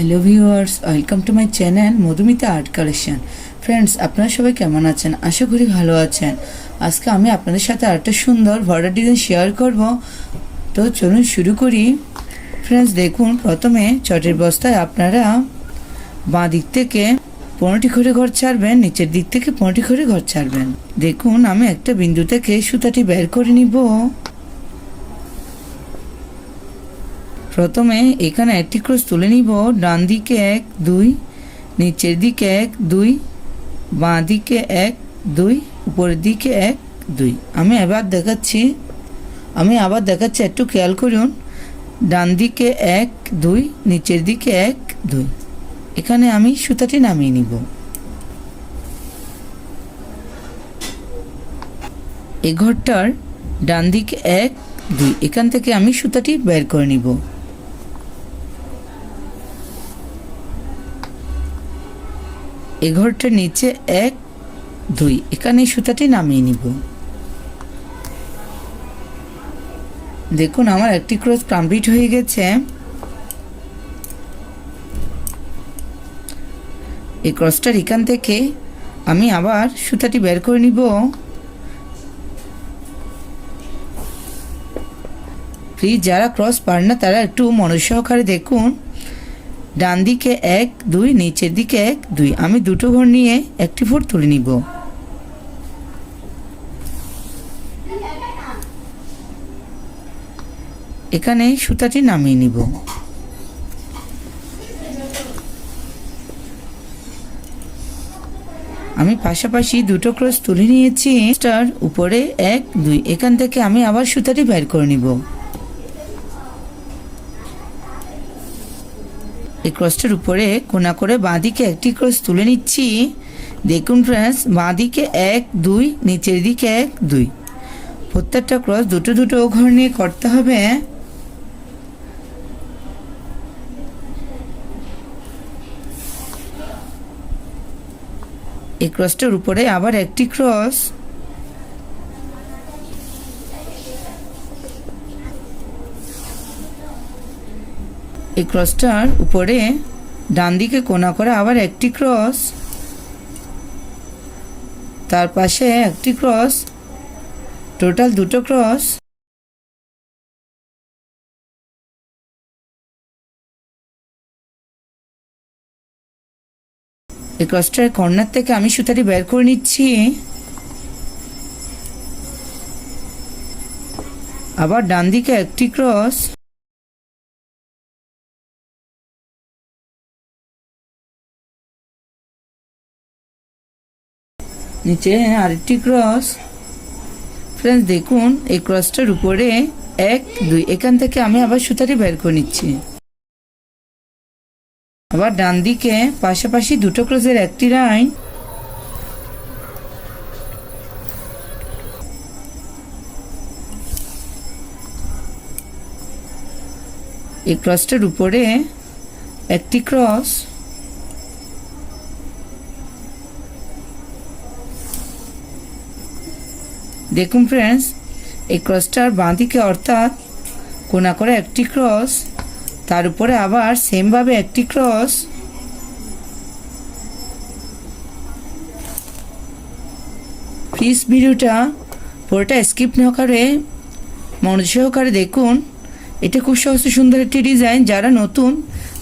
Hello viewers welcome to my channel Madhumita art collection friends আপনারা সবাই কেমন আছেন? আশা করি ভালো আছেন। আজকে আমি আপনাদের সাথে আরেকটা সুন্দর বর্ডার ডিজাইন শেয়ার করব। তো চলুন শুরু করি। ফ্রেন্ডস দেখুন, প্রথমে চটের বস্তায় আপনারা বাঁ দিক থেকে পনেরোটি করে ঘর ছাড়বেন, নিচের দিক থেকে পনেরোটি করে ঘর ছাড়বেন। দেখুন, আমি একটা বিন্দু থেকে সুতাটি বের করে নিব। প্রথমে এখানে একটি ক্রস তুলে নিব। ডান দিকে এক, দুই, নিচের দিকে এক, দুই, বাঁ দিকে এক, দুই, উপরের দিকে এক, দুই। আমি এবার দেখাচ্ছি, আমি আবার দেখাচ্ছি, একটু খেয়াল করুন। ডান দিকে এক, দুই, নিচের দিকে এক, দুই। এখানে আমি সুতাটি নামিয়ে নিব। এ ঘরটার ডান দিকে এক, দুই। এখান থেকে আমি সুতাটি বের করে নিব। এ ঘরটার নিচে এক, দুই এখানে সুতাটি নামিয়ে নিব। দেখুন, আমার একটি ক্রস কমপ্লিট হয়ে গেছে। এই ক্রসটার এখান থেকে আমি আবার সুতাটি বের করে নিব। প্লিজ যারা ক্রস পার না, তারা একটু মনসহকারে দেখুন। ডান দিকে এক, দুই, নিচের দিকে এক, দুই। আমি দুটো ঘর নিয়ে একটি ফোর তুলে নিব। এখানে সুতাটি নামিয়ে নিব। আমি পাশাপাশি দুটো ক্রস তুলে নিয়েছি। স্টার উপরে এক, দুই। এখান থেকে আমি আবার সুতাটি বের করে নিব। এই ক্রসটার উপরে কোনা করে বাঁদিকে একটি ক্রস তুলে নিচ্ছি। দেখুন ফ্রেন্ডস বাঁদিকে এক, দুই, নিচের দিকে এক, দুই। প্রত্যেকটা ক্রস দুটো দুটো ঘর নিয়ে করতে হবে। এই ক্রসটার উপরে আবার একটি ক্রস এই ক্রসটার উপরে ডান দিকে কোনা করে আবার একটি ক্রস। তার পাশে একটি ক্রস। টোটাল দুটো ক্রস। এই ক্রসটার কর্নার থেকে আমি সুতাটি বের করে নিচ্ছি। আবার ডান দিকে একটি ক্রস। নিচে আরেকটি ক্রস। ফ্রেন্ডস দেখুন, এই ক্রসটার উপরে এক, দুই, এখান থেকে আমি আবার সুতাটি বের করে নিচ্ছি। আবার ডান দিকে পাশাপাশি দুটো ক্রসের একটি লাইন। এই ক্রসটার উপরে একটি ক্রস। দেখুন ফ্রেন্ডস এই ক্রসটার বাঁ দিকে অর্থাৎ কোনা করে একটি ক্রস তার উপরে আবার সেমভাবে একটি ক্রস প্লিজ ভিডিওটা পুরোটা স্কিপ না করে মনোযোগ সহকারে দেখুন। এটা খুব সহজ সুন্দর একটি ডিজাইন যারা নতুন,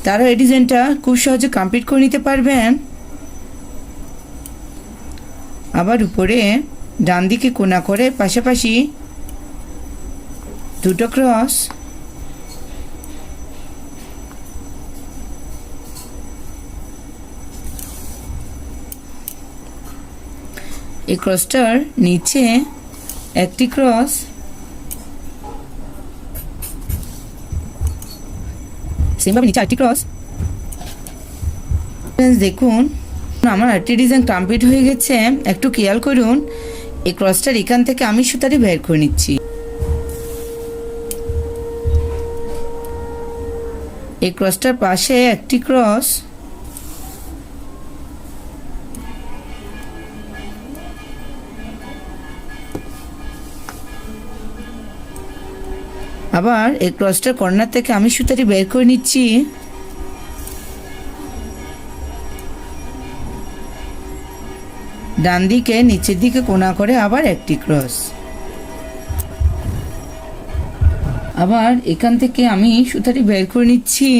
তারা এই ডিজাইনটা খুব সহজে কমপ্লিট করে নিতে পারবেন। আবার উপরে ডান দিকে কোনা করে পাশাপাশি দুটো ক্রস। এই ক্রসটার নিচে একটি ক্রস। সেমভাবে নিচে আরেকটি ক্রস। দেখুন, আমার আরেকটি ডিজাইন কমপ্লিট হয়ে গেছে। একটু খেয়াল করুন এই ক্রসটার এখান থেকে আমি সুতাটি বের করে নিচ্ছি। এই ক্রসটার পাশে একটি ক্রস আবার এই ক্রসটার কর্নার থেকে আমি সুতাটি বের করে নিচ্ছি। ডান দিকে, নিচের দিকে কোনা করে আবার একটি ক্রস। আবার এখান থেকে আমি সুতাটি বের করে নিচ্ছি।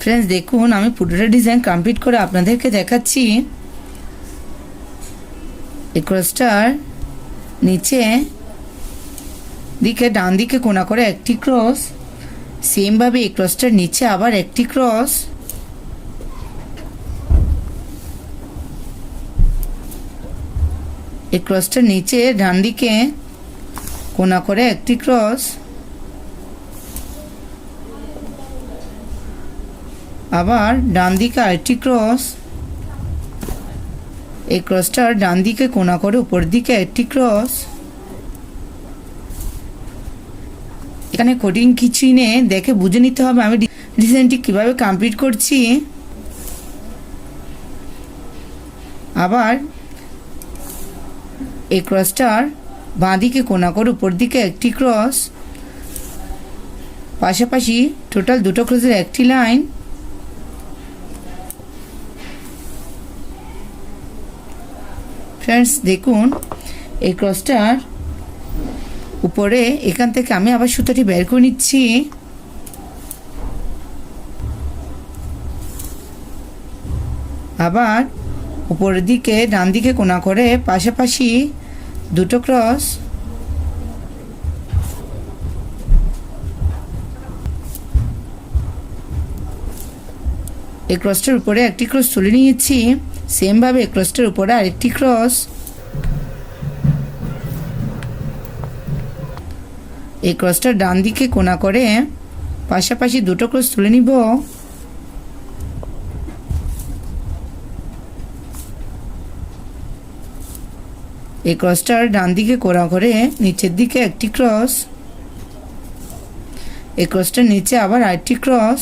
ফ্রেন্ডস দেখুন, আমি পুরোটা ডিজাইন কমপ্লিট করে আপনাদেরকে দেখাচ্ছি। এই ক্রসটার নিচে দিকে, ডান দিকে কোনা করে একটি ক্রস। সেমভাবে এই ক্রসটার নিচে আবার একটি ক্রস। এই ক্রসটার নিচে ডান দিকে কোনা করে একটি ক্রস। আবার ডান দিকে আরেকটি ক্রস। এই ক্রসটার ডান দিকে কোনা করে উপর দিকে একটি ক্রস। এখানে কোটিং কিছুই নেই, দেখে বুঝে নিতে হবে আমি ডিজাইনটি কীভাবে কমপ্লিট করছি। আবার এই ক্রসটার বাঁ দিকে কোনা করে উপর দিকে একটি ক্রস। পাশাপাশি টোটাল দুটো ক্রসের একটি লাইন। ফ্রেন্ডস, দেখুন, এই ক্রসটার উপরে এখান থেকে আমি আবার সুতোটি বের করে নিচ্ছি। আবার উপরের দিকে ডান দিকে কোনা করে পাশাপাশি দুটো ক্রস। এই ক্রসটার উপরে একটি ক্রস তুলে নিয়েছি। সেমভাবে ক্রসটার উপরে আরেকটি ক্রস। এই ক্রসটার ডান দিকে কোনা করে পাশাপাশি দুটো ক্রস তুলে নিব। এই ক্রসটার ডান দিকে কোনা করে নিচের দিকে একটি ক্রস। এই ক্রসটার নিচে আবার আরেকটি ক্রস।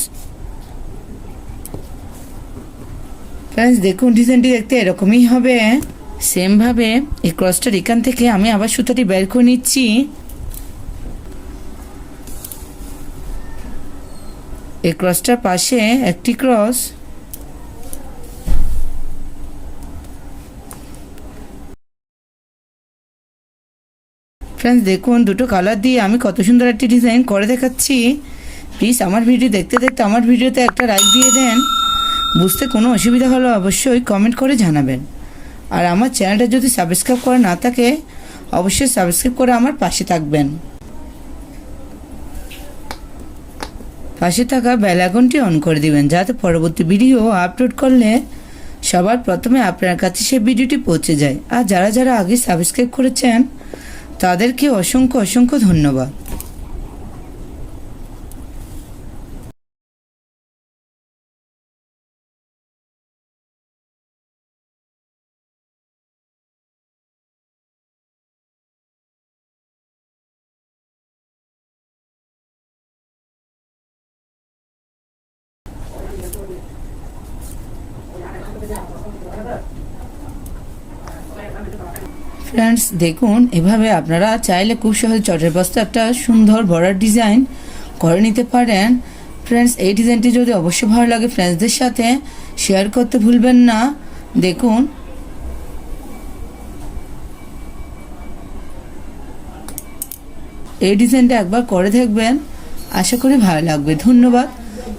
ফ্রেন্ডস দেখুন ডিজাইনটি দেখতে এরকমই হবে। সেমভাবে এই ক্রসটার এখান থেকে আমি আবার সুতাটি বের করে নিচ্ছি। এই ক্রসটার পাশে একটি ক্রস। ফ্রেন্ডস দেখুন, দুটো কালার দিয়ে আমি কত সুন্দর একটি ডিজাইন করে দেখাচ্ছি। প্লিজ আমার ভিডিও দেখতে দেখতে আমার ভিডিওতে একটা লাইক দিয়ে দেন। বুঝতে কোনো অসুবিধা হলে অবশ্যই কমেন্ট করে জানাবেন। আর আমার চ্যানেলটা যদি সাবস্ক্রাইব করা না থাকে, অবশ্যই সাবস্ক্রাইব করে আমার পাশে থাকবেন। পাশে থাকা বেল আইকনটি অন করে দিবেন, যাতে পরবর্তী ভিডিও আপলোড করলে সবার প্রথমে আপনার কাছে সেই ভিডিওটি পৌঁছে যায়। আর যারা যারা আগে সাবস্ক্রাইব করেছেন তাদেরকে অসংখ্য অসংখ্য ধন্যবাদ। ফ্রেন্ডস দেখুন, এভাবে আপনারা চাইলে খুব সহজ চটের বস্তা, একটা সুন্দর বড়ার ডিজাইন করে নিতে পারেন। ফ্রেন্ডস এই ডিজাইনটি যদি অবশ্যই ভালো লাগে ফ্রেন্ডসদের সাথে শেয়ার করতে ভুলবেন না। দেখুন। এই ডিজাইনটা একবার করে দেখবেন। আশা করি ভালো লাগবে। ধন্যবাদ।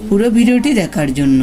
পুরো ভিডিওটি দেখার জন্য।